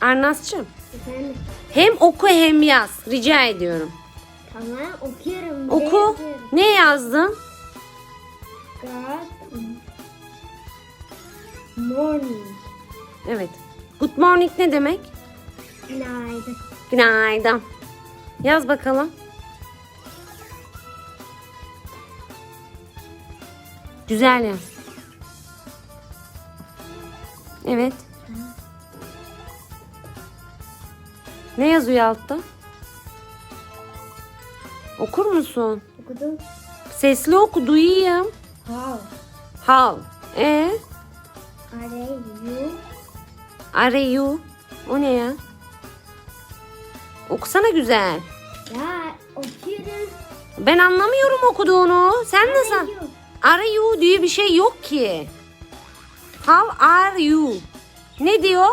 Arnaz'cığım Efendim. hem oku hem yaz. Rica ediyorum. Tamam okuyorum. Oku. Yazıyorum. Ne yazdın? God morning. Evet. Good morning ne demek? Günaydın. Günaydın. Yaz bakalım. Güzel yaz. Evet. Ne yazıyor altta? Okur musun? Okudum. Sesli oku duyayım. How How? E? are you? Are you? O ne ya? Okusana güzel. Ya okuyorum. Ben anlamıyorum okuduğunu. Sen Are nasıl? you? Are you diye bir şey yok ki. How are you? Ne diyor?